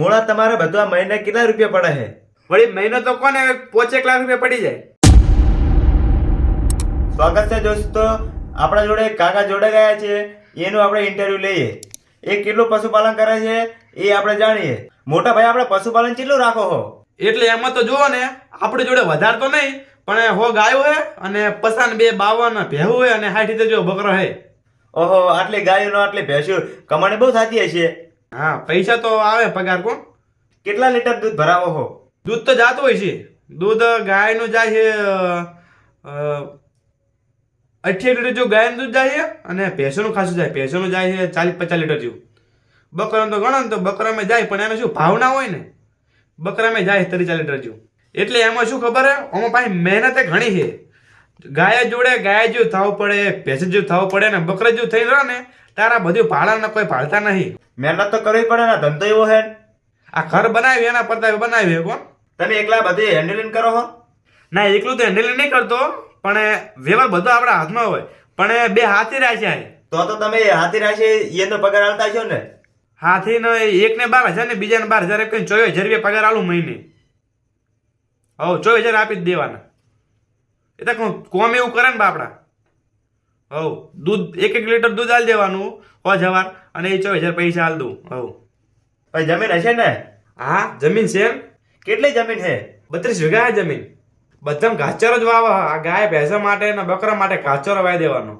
મૂળા તમારે બધા મહિને કેટલા રૂપિયા પડે છે? વળી મહિનો તો કોને પોચેક લાખ રૂપિયા પડી જાય? સ્વાગત છે દોસ્તો. આપણા જોડે કાકા જોડે ગયા છે. એનું આપણે ઇન્ટરવ્યુ લઈએ. એ કેટલું પશુપાલન કરે છે એ આપણે જાણીએ. મોટા ભાઈ આપણે પશુપાલન કેટલું રાખો હો એટલે એમાં તો જુઓ ને આપણી જોડે વધારે તો નહીં પણ હો ગાયો હે અને પસાન બે બાવન ભેહું હોય અને હાઠી જો બકરો હે ઓહો આટલી ગાયો આટલી ભેંસ્યું કમાણી બહુ થતી હશે. હા પૈસા તો આવે પગાર કોણ? કેટલા લીટર દૂધ ભરાવો હો? દૂધ તો જાતું હોય છે. દૂધ ગાયનું જાય છે અઠ્યાવીસ લીટર જેવું ગાયનું દૂધ જાય છે અને ભેંસોનું ખાસું જાય. ભેંસોનું જાય છે ચાલીસ પચાસ લીટર જેવું. બકરાનું તો ગણો ને તો બકરામાં જાય પણ એનો શું ભાવના હોય ને? બકરામાં જાય ત્રીસ લીટર જેવું. એટલે એમાં શું ખબર હે? આમાં પાછી મહેનત ઘણી છે. ગાય જોડે ગાય જેવું થવું પડે ભેંસ જેવું થવું પડે ને બકરા જેવું થઈ રહ્યો ને તારા બધું ભાડાને કોઈ ભાળતા નહીં. મહેનત તો કરવી પડે ને ધંધો એવો હે આ ઘર બનાવ્યું એના પડતા એ કોણ? તમે એકલા બધી હેન્ડલિંગ કરો હો. ના એકલું તો હેન્ડલિંગ નહીં કરતો પણ વ્યવહાર બધો આપણા હાથમાં હોય. પણ બે હાથી રાખ્યા છે તો તો તમે હાથી રાશી એનો પગાર આલતા છો ને. હાથી નો એક ને બાર હજાર ને બીજા ને બાર હજાર કઈ ચોવીસ હજાર રૂપિયા પગાર આલું મહિને. હવ ચોવીસ હજાર આપી જ દેવાના. એ તો કોમ એવું કરે ને બાપડા. હવ દૂધ એક એક લીટર દૂધ હાલ દેવાનું હો જવાર અને એ ચોવીસ હજાર પૈસા હાલ દઉં. હવ ભાઈ જમીન હશે ને? હા જમીન છે કેટલી જમીન છે? બત્રીસ વીઘા જમીન. બધા ઘાસચારો જ વાવ. આ ગાય ભેંસા માટે ને બકરા માટે ઘાસચારો વાવી દેવાનો.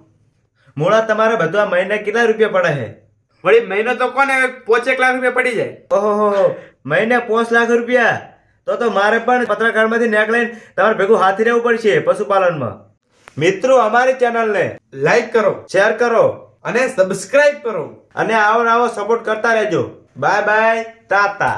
મૂળા તમારે બધા મહિને કેટલા રૂપિયા પડે છે? વળી મહિનો તો કોને? પોચેક લાખ રૂપિયા પડી જાય. ઓહો મહિને પાંચ લાખ રૂપિયા? તો તો મારે પણ પત્રકારમાંથી નેક લઈને તમારે ભેગું હાથી રહેવું પડશે પશુપાલનમાં. મિત્રો, અમારી ચેનલને લાઈક કરો શેર કરો અને સબસ્ક્રાઇબ કરો. અને આવો આવો સપોર્ટ કરતા રહેજો. બાય બાય તાતા